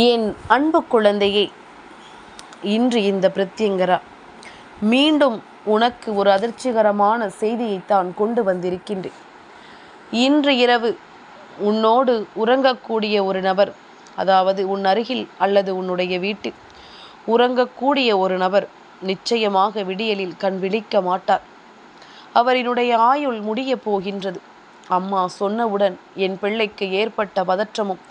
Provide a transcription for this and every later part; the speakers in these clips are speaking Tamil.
என் அன்பு குழந்தையே இன்று இந்த பிரத்யங்கரா. மீண்டும் உனக்கு ஒரு அதிர்ச்சிகரமான செய்தியைத்தான் கொண்டு வந்திருக்கின்றேன். இன்று இரவு உன்னோடு உறங்கக்கூடிய ஒரு நபர் அதாவது உன் அருகில் அல்லது உன்னுடைய வீட்டில் உறங்கக்கூடிய ஒரு நபர் நிச்சயமாக விடியலில் கண் விழிக்க மாட்டார். அவரினுடைய ஆயுள் முடியப் போகின்றது. அம்மா சொன்னவுடன் என் பிள்ளைக்கு ஏற்பட்ட பதற்றமும்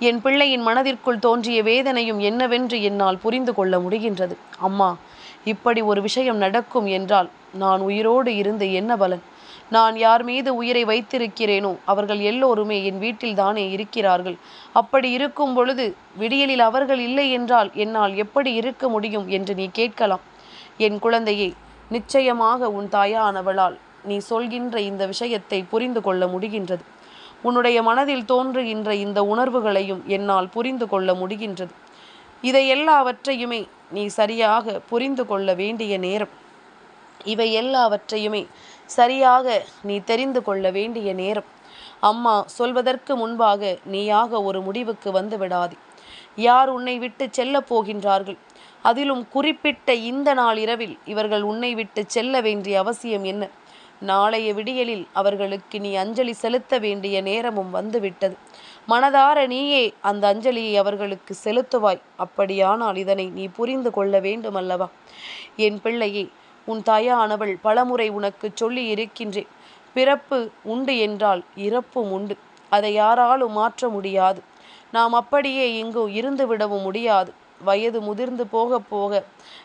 என் பிள்ளையின் மனதிற்குள் தோன்றிய வேதனையும் என்னவென்று என்னால் புரிந்து கொள்ள முடிகின்றது. அம்மா இப்படி ஒரு விஷயம் நடக்கும் என்றால் நான் உயிரோடு இருந்து என்ன பலன்? நான் யார் மீது உயிரை வைத்திருக்கிறேனோ அவர்கள் எல்லோருமே என் வீட்டில் தானே இருக்கிறார்கள். அப்படி இருக்கும் பொழுது விடியலில் அவர்கள் இல்லை என்றால் என்னால் எப்படி இருக்க முடியும் என்று நீ கேட்கலாம். என் குழந்தையே நிச்சயமாக உன் தாயானவளால் நீ சொல்கின்ற இந்த விஷயத்தை புரிந்து கொள்ள முடிகின்றது. உன்னுடைய மனதில் தோன்றுகின்ற இந்த உணர்வுகளையும் என்னால் புரிந்து கொள்ள முடிகின்றது. இதை எல்லாவற்றையுமே நீ சரியாக புரிந்து கொள்ள வேண்டிய நேரம். இவை எல்லாவற்றையுமே சரியாக நீ தெரிந்து கொள்ள வேண்டிய நேரம். அம்மா சொல்வதற்கு முன்பாக நீயாக ஒரு முடிவுக்கு வந்து விடாதே. யார் உன்னை விட்டு செல்ல போகின்றார்கள்? அதிலும் குறிப்பிட்ட இந்த நாள் இரவில் இவர்கள் உன்னை விட்டு செல்ல வேண்டிய அவசியம் என்ன? நாளைய விடியலில் அவர்களுக்கு நீ அஞ்சலி செலுத்த வேண்டிய நேரமும் வந்துவிட்டது. மனதார நீயே அந்த அஞ்சலியை அவர்களுக்கு செலுத்துவாய். அப்படியானால் இதனை நீ புரிந்து கொள்ள வேண்டுமல்லவா? என் பிள்ளையே உன் தாயானவள் பலமுறை உனக்கு சொல்லி இருக்கின்றேன். பிறப்பு உண்டு என்றால் இறப்பும் உண்டு. அதை யாராலும் மாற்ற முடியாது. நாம் அப்படியே இங்கு இருந்து விடவும் முடியாது. வயது முதிர்ந்து போக போக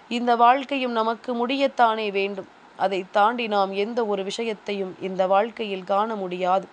இந்த வாழ்க்கையும் நமக்கு முடியத்தானே வேண்டும். அதை தாண்டி நாம் எந்த ஒரு விஷயத்தையும் இந்த வாழ்க்கையில் காண முடியாது.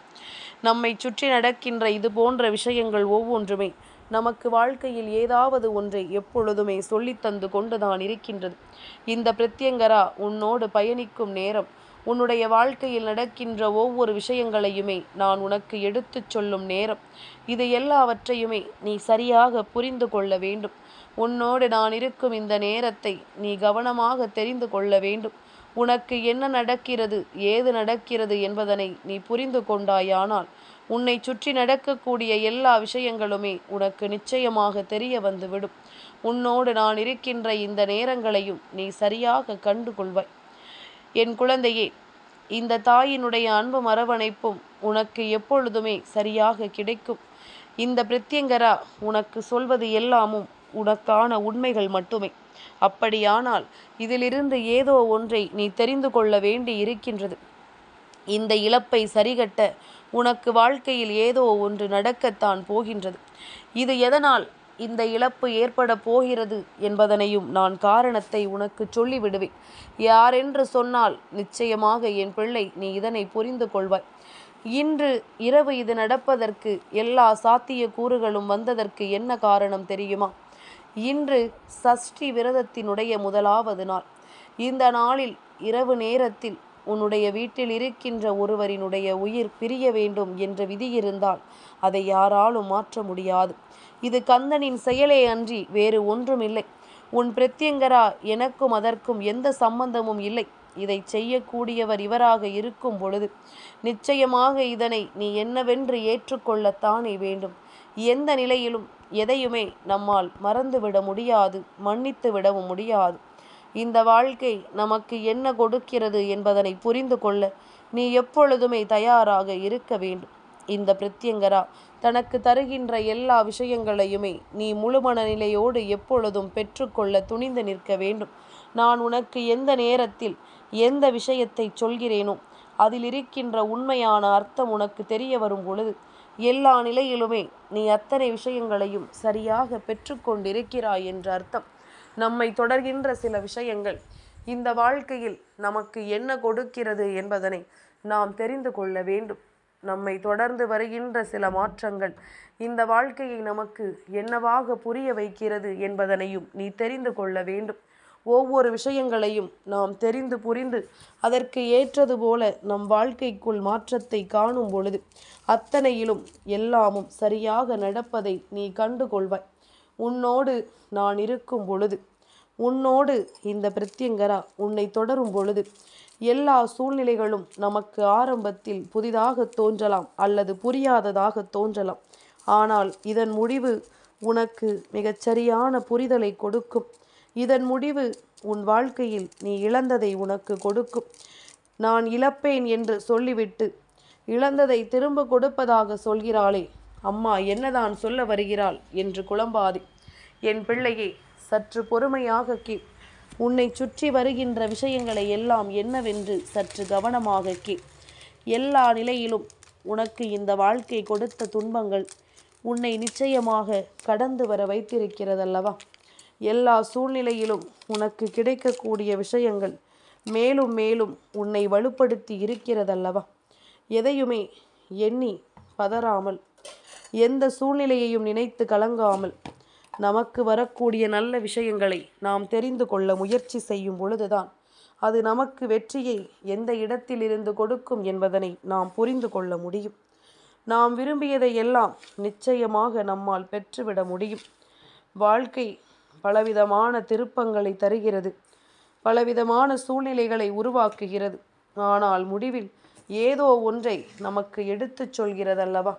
நம்மை சுற்றி நடக்கின்ற இது போன்ற விஷயங்கள் ஒவ்வொன்றுமே நமக்கு வாழ்க்கையில் ஏதாவது ஒன்றை எப்பொழுதுமே சொல்லித் தந்து கொண்டுதான் இருக்கின்றது. இந்த பிரத்யங்கரா உன்னோடு பயணிக்கும் நேரம் உன்னுடைய வாழ்க்கையில் நடக்கின்ற ஒவ்வொரு விஷயங்களையுமே நான் உனக்கு எடுத்துச் சொல்லும் நேரம். இது எல்லாவற்றையுமே நீ சரியாக புரிந்து கொள்ள வேண்டும். உன்னோடு நான் இருக்கும் இந்த நேரத்தை நீ கவனமாக தெரிந்து கொள்ள வேண்டும். உனக்கு என்ன நடக்கிறது? ஏது நடக்கிறது என்பதனை நீ புரிந்து கொண்டாயானால் உன்னை சுற்றி நடக்கக்கூடிய எல்லா விஷயங்களுமே உனக்கு நிச்சயமாக தெரிய வந்துவிடும். உன்னோடு நான் இருக்கின்ற இந்த நேரங்களையும் நீ சரியாக கண்டு கொள்வாய் என் குழந்தையே இந்த தாயினுடைய அன்பு மரவணைப்பும் உனக்கு எப்பொழுதுமே சரியாக கிடைக்கும். இந்த பிரத்யங்கரா உனக்கு சொல்வது எல்லாமும் உனக்கான உண்மைகள் மட்டுமே. அப்படியானால் இதிலிருந்து ஏதோ ஒன்றை நீ தெரிந்து கொள்ள வேண்டி இருக்கின்றது இந்த இழப்பை சரிகட்ட உனக்கு வாழ்க்கையில் ஏதோ ஒன்று நடக்கத்தான் போகின்றது. இது எதனால் இந்த இழப்பு ஏற்பட போகிறது என்பதனையும் நான் காரணத்தை உனக்கு சொல்லிவிடுவேன். யாரென்று சொன்னால் நிச்சயமாக என் பிள்ளை நீ இதனை புரிந்து கொள்வாய். இன்று இரவு இது நடப்பதற்கு எல்லா சாத்திய கூறுகளும் வந்ததற்கு என்ன காரணம் தெரியுமா? இன்று சஷ்டி விரதத்தினுடைய முதலாவது நாள். இந்த நாளில் இரவு நேரத்தில் உன்னுடைய வீட்டில் இருக்கின்ற ஒருவரினுடைய உயிர் பிரிய வேண்டும் என்ற விதி இருந்தால் அதை யாராலும் மாற்ற முடியாது. இது கந்தனின் செயலே அன்றி வேறு ஒன்றுமில்லை. உன் பிரத்யங்கரா எனக்கும் அதற்கும் எந்த சம்பந்தமும் இல்லை. இதை செய்யக்கூடியவர் இவராக இருக்கும் பொழுது நிச்சயமாக இதனை நீ என்னவென்று ஏற்றுக்கொள்ளத்தானே வேண்டும். எந்த நிலையிலும் எதையுமே நம்மால் மறந்துவிட முடியாது மன்னித்து விடவும் முடியாது. இந்த வாழ்க்கை நமக்கு என்ன கொடுக்கிறது என்பதனை புரிந்து கொள்ள நீ எப்பொழுதுமே தயாராக இருக்க வேண்டும். இந்த பிரத்யங்கரா தனக்கு தருகின்ற எல்லா விஷயங்களையுமே நீ முழுமன நிலையோடு எப்பொழுதும் பெற்றுக்கொள்ள துணிந்து நிற்க வேண்டும். நான் உனக்கு எந்த நேரத்தில் எந்த விஷயத்தை சொல்கிறேனோ அதில் இருக்கின்ற உண்மையான அர்த்தம் உனக்கு தெரிய வரும் பொழுது எல்லா நிலையிலுமே நீ அத்தனை விஷயங்களையும் சரியாக பெற்றுக்கொண்டிருக்கிறாய் என்ற அர்த்தம். நம்மை தொடர்கின்ற சில விஷயங்கள் இந்த வாழ்க்கையில் நமக்கு என்ன கொடுக்கிறது என்பதனை நாம் தெரிந்து கொள்ள வேண்டும். நம்மை தொடர்ந்து வருகின்ற சில மாற்றங்கள் இந்த வாழ்க்கையை நமக்கு என்னவாக புரிய வைக்கிறது என்பதனையும் நீ தெரிந்து கொள்ள வேண்டும். ஒவ்வொரு விஷயங்களையும் நாம் தெரிந்து புரிந்து அதற்கு ஏற்றது போல நம் வாழ்க்கைக்குள் மாற்றத்தை காணும் பொழுது அத்தனையிலும் எல்லாமும் சரியாக நடப்பதை நீ கண்டுகொள்வாய் உன்னோடு நான் இருக்கும் பொழுது உன்னோடு இந்த பிரத்யங்கரா உன்னை தொடரும் பொழுது எல்லா சூழ்நிலைகளும் நமக்கு ஆரம்பத்தில் புதிதாக தோன்றலாம் அல்லது புரியாததாக தோன்றலாம். ஆனால் இதன் முடிவு உனக்கு மிகச்சரியான புரிதலை கொடுக்கும். இதன் முடிவு உன் வாழ்க்கையில் நீ இழந்ததை உனக்கு கொடுக்கும் நான் இழப்பேன் என்று சொல்லிவிட்டு இழந்ததை திரும்ப கொடுப்பதாக சொல்கிறாளே அம்மா என்னதான் சொல்ல வருகிறாள் என்று குழம்பாதே. என் பிள்ளையே சற்று பொறுமையாக கே. உன்னை சுற்றி வருகின்ற விஷயங்களை எல்லாம் என்னவென்று சற்று கவனமாக கே. எல்லா நிலையிலும் உனக்கு இந்த வாழ்க்கை கொடுத்த துன்பங்கள் உன்னை நிச்சயமாக கடந்து வர வைத்திருக்கிறதல்லவா? எல்லா சூழ்நிலையிலும் உனக்கு கிடைக்கக்கூடிய விஷயங்கள் மேலும் மேலும் உன்னை வலுப்படுத்தி இருக்கிறதல்லவா? எதையுமே எண்ணி பதறாமல் எந்த சூழ்நிலையையும் நினைத்து கலங்காமல் நமக்கு வரக்கூடிய நல்ல விஷயங்களை நாம் தெரிந்து கொள்ள முயற்சி செய்யும் பொழுதுதான் அது நமக்கு வெற்றியை எந்த இடத்திலிருந்து கொடுக்கும் என்பதனை நாம் புரிந்து கொள்ள முடியும். நாம் விரும்பியதை எல்லாம் நிச்சயமாக நம்மால் பெற்றுவிட முடியும். வாழ்க்கை பலவிதமான திருப்பங்களை தருகிறது. பலவிதமான சூழ்நிலைகளை உருவாக்குகிறது. ஆனால் முடிவில் ஏதோ ஒன்றை நமக்கு எடுத்துச் சொல்கிறதல்லவா?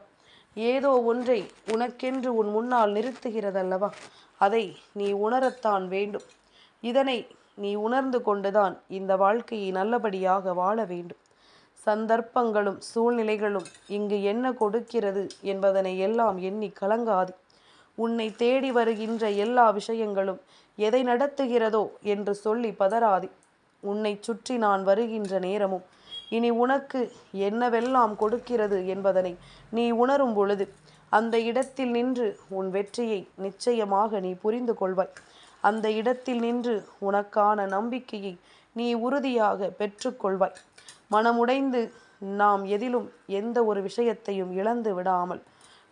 ஏதோ ஒன்றை உனக்கென்று உன் முன்னால் நிறுத்துகிறதல்லவா? அதை நீ உணரத்தான் வேண்டும். இதனை நீ உணர்ந்து கொண்டுதான் இந்த வாழ்க்கையை நல்லபடியாக வாழ வேண்டும். சந்தர்ப்பங்களும் சூழ்நிலைகளும் இங்கு என்ன கொடுக்கிறது என்பதனை எல்லாம் எண்ணி கலங்காது. உன்னை தேடி வருகின்ற எல்லா விஷயங்களும் எதை நடத்துகிறதோ என்று சொல்லி பதறாதே. உன்னை சுற்றி நான் வருகின்ற நேரமும் இனி உனக்கு என்னவெல்லாம் கொடுக்கிறது என்பதனை நீ உணரும் பொழுது அந்த இடத்தில் நின்று உன் வெற்றியை நிச்சயமாக நீ புரிந்து கொள்வாய். அந்த இடத்தில் நின்று உனக்கான நம்பிக்கையை நீ உறுதியாக பெற்றுக்கொள்வாய் மனமுடைந்து நாம் எதிலும் எந்த ஒரு விஷயத்தையும் இழந்து விடாமல்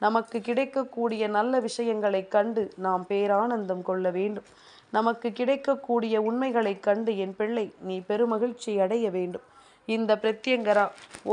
நமக்கு கிடைக்கக்கூடிய நல்ல விஷயங்களை கண்டு நாம் பேரானந்தம் கொள்ள வேண்டும். நமக்கு கிடைக்கக்கூடிய உண்மைகளை கண்டு என் பிள்ளை நீ பெருமகிழ்ச்சி அடைய வேண்டும். இந்த பிரத்யங்கரா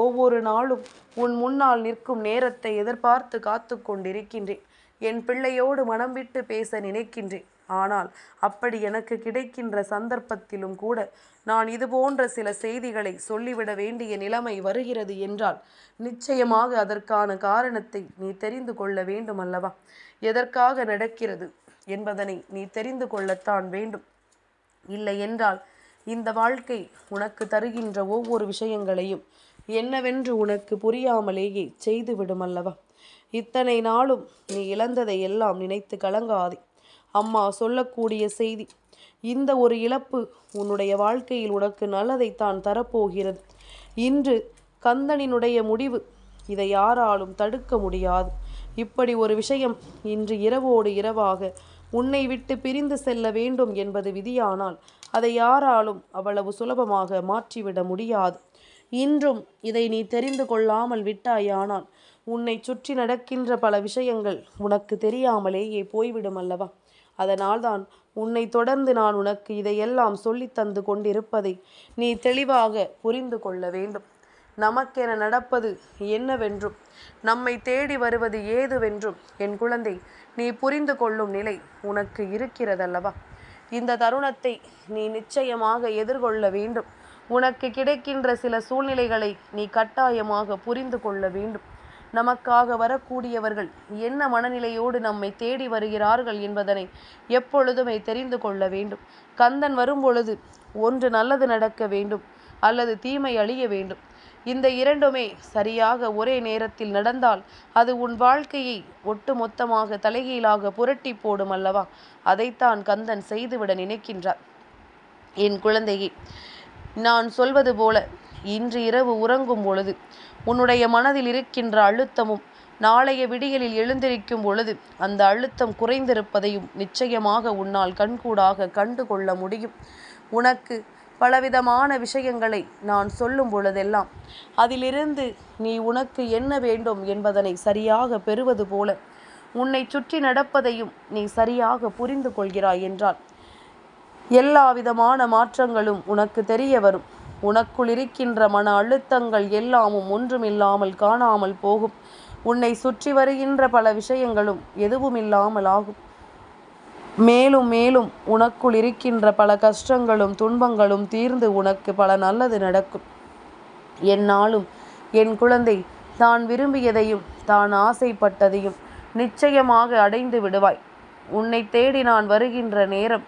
ஒவ்வொரு நாளும் உன் முன்னால் நிற்கும் நேரத்தை எதிர்பார்த்து காத்து கொண்டிருக்கின்றேன். என் பிள்ளையோடு மனம் விட்டு பேச நினைக்கின்றேன். ஆனால் அப்படி எனக்கு கிடைக்கின்ற சந்தர்ப்பத்திலும் கூட நான் இது போன்ற சில செய்திகளை சொல்லிவிட வேண்டிய நிலைமை வருகிறது என்றால் நிச்சயமாக அதற்கான காரணத்தை நீ தெரிந்து கொள்ள வேண்டும் அல்லவா எதற்காக நடக்கிறது என்பதனை நீ தெரிந்து கொள்ளத்தான் வேண்டும். இல்லை என்றால் இந்த வாழ்க்கை உனக்கு தருகின்ற ஒவ்வொரு விஷயங்களையும் என்னவென்று உனக்கு புரியாமலேயே செய்துவிடும் அல்லவா இத்தனை நாளும் நீ இழந்ததை எல்லாம் நினைத்து கலங்காதே. அம்மா சொல்லக்கூடிய செய்தி. இந்த ஒரு இழப்பு உன்னுடைய வாழ்க்கையில் உனக்கு நல்லதைத்தான் தரப்போகிறது. இன்று கந்தனினுடைய முடிவு இதை யாராலும் தடுக்க முடியாது. இப்படி ஒரு விஷயம் இன்று இரவோடு இரவாக உன்னை விட்டு பிரிந்து செல்ல வேண்டும் என்பது விதியானால் அதை யாராலும் அவ்வளவு சுலபமாக மாற்றிவிட முடியாது. இன்றும் இதை நீ தெரிந்து கொள்ளாமல் விட்டாயானால் உன்னை சுற்றி நடக்கின்ற பல விஷயங்கள் உனக்கு தெரியாமலேயே போய்விடும் அல்லவா? அதனால்தான் உன்னை தொடர்ந்து நான் உனக்கு இதையெல்லாம் சொல்லித் தந்து கொண்டிருப்பதை நீ தெளிவாக புரிந்து கொள்ள வேண்டும். நமக்கென நடப்பது என்னவென்றும் நம்மை தேடி வருவது ஏதுவென்றும் என் குழந்தை நீ புரிந்து கொள்ளும் நிலை உனக்கு இருக்கிறதல்லவா? இந்த தருணத்தை நீ நிச்சயமாக எதிர்கொள்ள வேண்டும். உனக்கு கிடைக்கின்ற சில சூழ்நிலைகளை நீ கட்டாயமாக புரிந்து கொள்ள வேண்டும். நமக்காக வரக்கூடியவர்கள் என்ன மனநிலையோடு நம்மை தேடி வருகிறார்கள் என்பதனை எப்பொழுதுமே தெரிந்து கொள்ள வேண்டும். கந்தன் வரும்பொழுது ஒன்று நல்லது நடக்க வேண்டும் அல்லது தீமை அழிய வேண்டும். இந்த இரண்டுமே சரியாக ஒரே நேரத்தில் நடந்தால் அது உன் வாழ்க்கையை ஒட்டுமொத்தமாக தலைகீழாக புரட்டி போடும் அல்லவா? அதைத்தான் கந்தன் செய்துவிட நினைக்கின்றார். என் குழந்தையே நான் சொல்வது போல இன்று இரவு உறங்கும் பொழுது உன்னுடைய மனதில் இருக்கின்ற அழுத்தமும் நாளைய விடியலில் எழுந்திருக்கும் பொழுது அந்த அழுத்தம் குறைந்திருப்பதையும் நிச்சயமாக உன்னால் கண்கூடாக கண்டு கொள்ள முடியும். உனக்கு பலவிதமான விஷயங்களை நான் சொல்லும் பொழுதெல்லாம் அதிலிருந்து நீ உனக்கு என்ன வேண்டும் என்பதனை சரியாக பெறுவது போல உன்னை சுற்றி நடப்பதையும் நீ சரியாக புரிந்து கொள்கிறாய் என்றால் எல்லா விதமான மாற்றங்களும் உனக்கு தெரிய வரும். உனக்குள் இருக்கின்ற மன அழுத்தங்கள் எல்லாமும் ஒன்றுமில்லாமல் காணாமல் போகும். உன்னை சுற்றி வருகின்ற பல விஷயங்களும் எதுவும் இல்லாமல் ஆகும். மேலும் மேலும் உனக்குள் இருக்கின்ற பல கஷ்டங்களும் துன்பங்களும் தீர்ந்து உனக்கு பல நல்லது நடக்கும். என்னாலும் என் குழந்தை தான் விரும்பியதையும் தான் ஆசைப்பட்டதையும் நிச்சயமாக அடைந்து விடுவாய். உன்னை தேடி நான் வருகின்ற நேரம்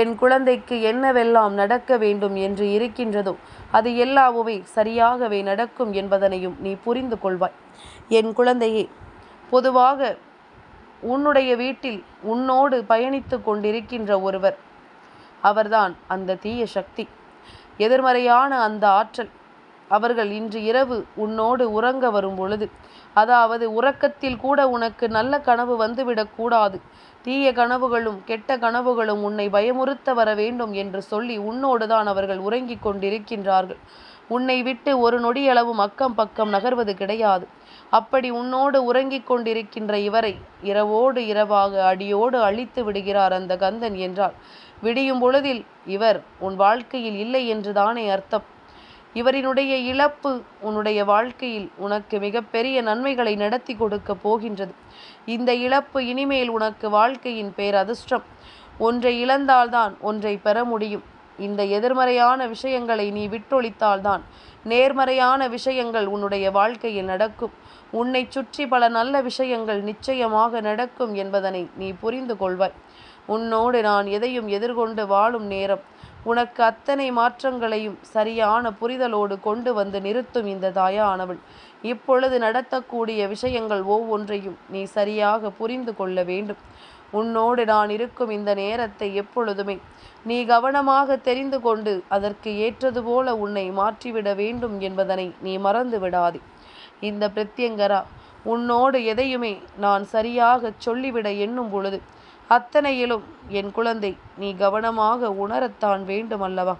என் குழந்தைக்கு என்னவெல்லாம் நடக்க வேண்டும் என்று இருக்கின்றதோ அது எல்லாவுமே சரியாகவே நடக்கும் என்பதனையும் நீ புரிந்து கொள்வாய். என் குழந்தையே பொதுவாக உன்னுடைய வீட்டில் உன்னோடு பயணித்து கொண்டிருக்கின்ற ஒருவர் அவர்தான் அந்த தீய சக்தி. எதிர்மறையான அந்த ஆற்றல் அவர்கள் இன்று இரவு உன்னோடு உறங்க வரும் பொழுது அதாவது உறக்கத்தில் கூட உனக்கு நல்ல கனவு வந்துவிடக்கூடாது தீய கனவுகளும் கெட்ட கனவுகளும் உன்னை பயமுறுத்த வர வேண்டும் என்று சொல்லி உன்னோடுதான் அவர்கள் உறங்கிக் கொண்டிருக்கின்றார்கள். உன்னை விட்டு ஒரு நொடியளவும் அக்கம் பக்கம் நகர்வது கிடையாது. அப்படி உன்னோடு உறங்கிக் கொண்டிருக்கின்ற இவரை இரவோடு இரவாக அடியோடு அழித்து விடுகிறார் அந்த கந்தன் என்றால் விடியும் பொழுதில் இவர் உன் வாழ்க்கையில் இல்லை என்றுதானே அர்த்தம். இவரினுடைய இழப்பு உன்னுடைய வாழ்க்கையில் உனக்கு மிகப்பெரிய நன்மைகளை நடத்தி கொடுக்க போகின்றது. இந்த இழப்பு இனிமேல் உனக்கு வாழ்க்கையின் பேரதிர்ஷ்டம். ஒன்றை இழந்தால்தான் ஒன்றை பெற முடியும். இந்த எதிர்மறையான விஷயங்களை நீ விட்டொழித்தால்தான் நேர்மறையான விஷயங்கள் உன்னுடைய வாழ்க்கையில் நடக்கும். உன்னை சுற்றி பல நல்ல விஷயங்கள் நிச்சயமாக நடக்கும் என்பதனை நீ புரிந்து கொள்வாய். உன்னோடு நான் எதையும் எதிர்கொண்டு வாழும் நேரம் உனக்கு அத்தனை மாற்றங்களையும் சரியான புரிதலோடு கொண்டு வந்து நிறுத்தும் இந்த தாயானவள். இப்பொழுது நடத்தக்கூடிய விஷயங்கள் ஒவ்வொன்றையும் நீ சரியாக புரிந்து கொள்ள வேண்டும். உன்னோடு நான் இருக்கும் இந்த நேரத்தை எப்பொழுதுமே நீ கவனமாக தெரிந்து கொண்டு அதற்கு ஏற்றது போல உன்னை மாற்றிவிட வேண்டும் என்பதனை நீ மறந்து விடாதே. இந்த பிரத்யங்கரா உன்னோடு எதையுமே நான் சரியாக சொல்லிவிட எண்ணும் பொழுது அத்தனையிலும் என் குழந்தை நீ கவனமாக உணரத்தான் வேண்டுமல்லவா?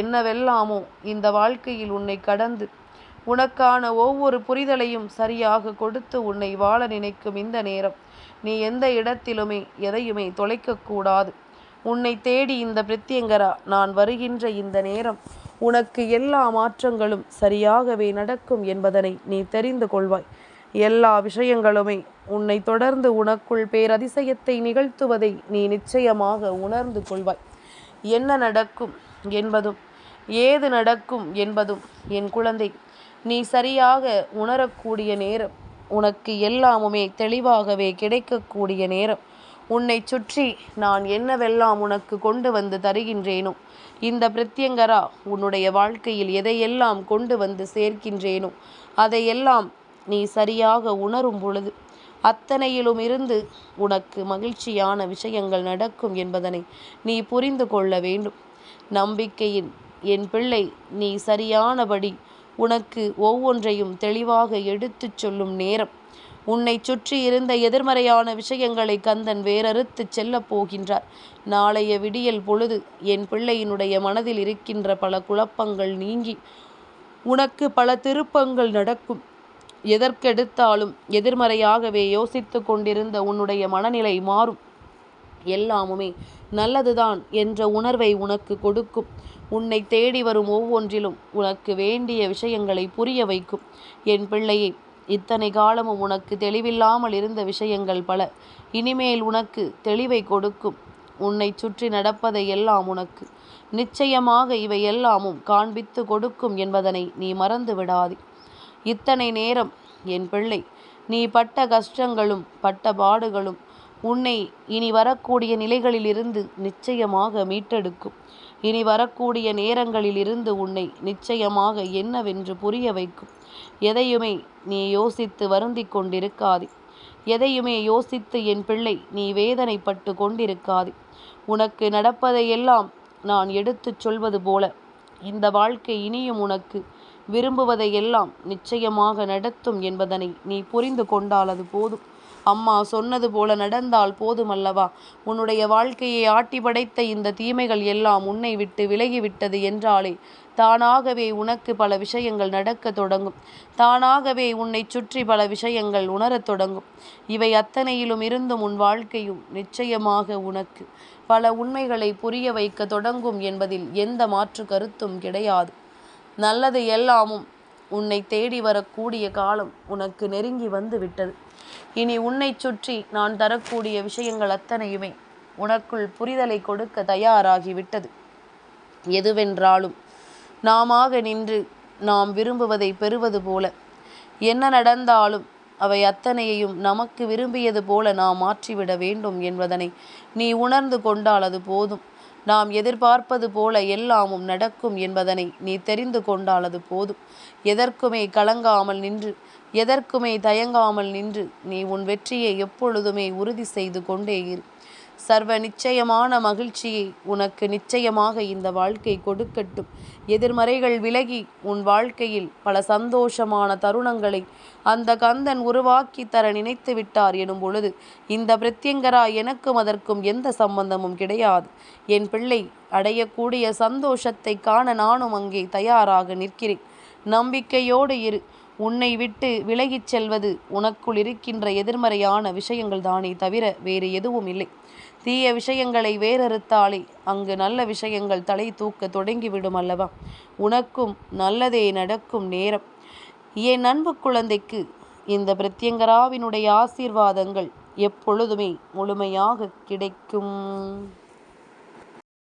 என்னவெல்லாமோ இந்த வாழ்க்கையில் உன்னை கடந்து உனக்கான ஒவ்வொரு புரிதலையும் சரியாக கொடுத்து உன்னை வாழ நினைக்கும் இந்த நேரம். நீ எந்த இடத்திலுமே எதையுமே தொலைக்கக்கூடாது. உன்னை தேடி இந்த பிரத்யங்கரா நான் வருகின்ற இந்த நேரம் உனக்கு எல்லா மாற்றங்களும் சரியாகவே நடக்கும் என்பதனை நீ தெரிந்து கொள்வாய். எல்லா விஷயங்களுமே உன்னை தொடர்ந்து உனக்குள் பேரதிசயத்தை நிகழ்த்துவதை நீ நிச்சயமாக உணர்ந்து கொள்வாய். என்ன நடக்கும் என்பதும் ஏது நடக்கும் என்பதும் என் குழந்தை நீ சரியாக உணரக்கூடிய நேரம் உனக்கு எல்லாமுமே தெளிவாகவே கிடைக்கக்கூடிய நேரம். உன்னை சுற்றி நான் என்னவெல்லாம் உனக்கு கொண்டு வந்து தருகின்றேனோ இந்த பிரத்யங்கரா உன்னுடைய வாழ்க்கையில் எதையெல்லாம் கொண்டு வந்து சேர்க்கின்றேனோ அதையெல்லாம் நீ சரியாக உணரும் பொழுது அத்தனையிலும் இருந்து உனக்கு மகிழ்ச்சியான விஷயங்கள் நடக்கும் என்பதனை நீ புரிந்து கொள்ள வேண்டும். நம்பிக்கையின் என் பிள்ளை நீ சரியானபடி உனக்கு ஒவ்வொன்றையும் தெளிவாக எடுத்துச் சொல்லும் நேரம். உன்னை சுற்றி இருந்த எதிர்மறையான விஷயங்களை கந்தன் வேறறுத்து செல்லப் போகின்றார். நாளைய விடியல் பொழுது என் பிள்ளையினுடைய மனதில் இருக்கின்ற பல குழப்பங்கள் நீங்கி உனக்கு பல திருப்பங்கள் நடக்கும். எதற்கெடுத்தாலும் எதிர்மறையாகவே யோசித்து கொண்டிருந்த உன்னுடைய மனநிலை மாறும். எல்லாமுமே நல்லதுதான் என்ற உணர்வை உனக்கு கொடுக்கும். உன்னை தேடி வரும் ஒவ்வொன்றிலும் உனக்கு வேண்டிய விஷயங்களை புரிய வைக்கும். என் பிள்ளையை இத்தனை காலமும் உனக்கு தெளிவில்லாமல் இருந்த விஷயங்கள் பல. இனிமேல் உனக்கு தெளிவை கொடுக்கும். உன்னை சுற்றி நடப்பதை எல்லாம் உனக்கு. நிச்சயமாக இவை எல்லாமும் காண்பித்து கொடுக்கும் என்பதனை நீ மறந்து விடாதே. இத்தனை நேரம் என் பிள்ளை நீ பட்ட கஷ்டங்களும் பட்ட பாடுகளும் உன்னை இனி வரக்கூடிய நிலைகளிலிருந்து நிச்சயமாக மீட்டெடுக்கும். இனி வரக்கூடிய நேரங்களிலிருந்து உன்னை நிச்சயமாக என்னவென்று புரிய வைக்கும். எதையுமே நீ யோசித்து வருந்தி கொண்டிருக்காதே. எதையுமே யோசித்து என் பிள்ளை நீ வேதனைப்பட்டு கொண்டிருக்காதே. உனக்கு நடப்பதையெல்லாம் நான் எடுத்துச் சொல்வது போல இந்த வாழ்க்கை இனியும் உனக்கு விரும்புவதையெல்லாம் நிச்சயமாக நடத்தும் என்பதனை நீ புரிந்து கொண்டாலது போதும். அம்மா சொன்னது போல நடந்தால் போதுமல்லவா. உன்னுடைய வாழ்க்கையை ஆட்டி படைத்த இந்த தீமைகள் எல்லாம் உன்னை விட்டு விலகிவிட்டது என்றாலே தானாகவே உனக்கு பல விஷயங்கள் நடக்க தொடங்கும். தானாகவே உன்னை சுற்றி பல விஷயங்கள் உணரத் தொடங்கும். இவை அத்தனையிலும் இருந்தும் உன் வாழ்க்கையும் நிச்சயமாக உனக்கு பல உண்மைகளை புரிய வைக்க தொடங்கும் என்பதில் எந்த மாற்று கருத்தும் கிடையாது. நல்லது எல்லாமும் உன்னை தேடி வரக்கூடிய காலம் உனக்கு நெருங்கி வந்து விட்டது இனி உன்னை சுற்றி நான் தரக்கூடிய விஷயங்கள் அத்தனையுமே உனக்குள் புரிதலை கொடுக்க தயாராகிவிட்டது. எதுவென்றாலும் நாமாக நின்று நாம் விரும்புவதை பெறுவது போல என்ன நடந்தாலும் அவை அத்தனையையும் நமக்கு விரும்பியது போல நாம் மாற்றிவிட வேண்டும் என்பதனை நீ உணர்ந்து கொண்டால் அது போதும். நாம் எதிர்பார்ப்பது போல எல்லாமும் நடக்கும் என்பதனை நீ தெரிந்து கொண்டால் அது போதும். எதற்குமே கலங்காமல் நின்று எதற்குமே தயங்காமல் நின்று நீ உன் வெற்றியை எப்பொழுதுமே உறுதி செய்து கொண்டே இரு. சர்வ நிச்சயமான மகிழ்ச்சியை உனக்கு நிச்சயமாக இந்த வாழ்க்கை கொடுக்கட்டும். எதிர்மறைகள் விலகி உன் வாழ்க்கையில் பல சந்தோஷமான தருணங்களை அந்த கந்தன் உருவாக்கி தர நினைத்து விட்டார் எனும் பொழுது இந்த பிரத்யங்கரா எனக்கும் அதற்கும் எந்த சம்பந்தமும் கிடையாது. என் பிள்ளை அடையக்கூடிய சந்தோஷத்தை காண நானும் அங்கே தயாராக நிற்கிறேன். நம்பிக்கையோடு இரு. உன்னை விட்டு விலகிச் செல்வது உனக்குள் இருக்கின்ற எதிர்மறையான விஷயங்கள் தானே தவிர வேறு எதுவும் இல்லை. தீய விஷயங்களை வேறறுத்தாலே அங்கு நல்ல விஷயங்கள் தலை தூக்க தொடங்கிவிடும் அல்லவா? உனக்கும் நல்லதே நடக்கும் நேரம். என் அன்பு குழந்தைக்கு இந்த பிரத்யங்கராவினுடைய ஆசீர்வாதங்கள் எப்பொழுதுமே முழுமையாக கிடைக்கும்.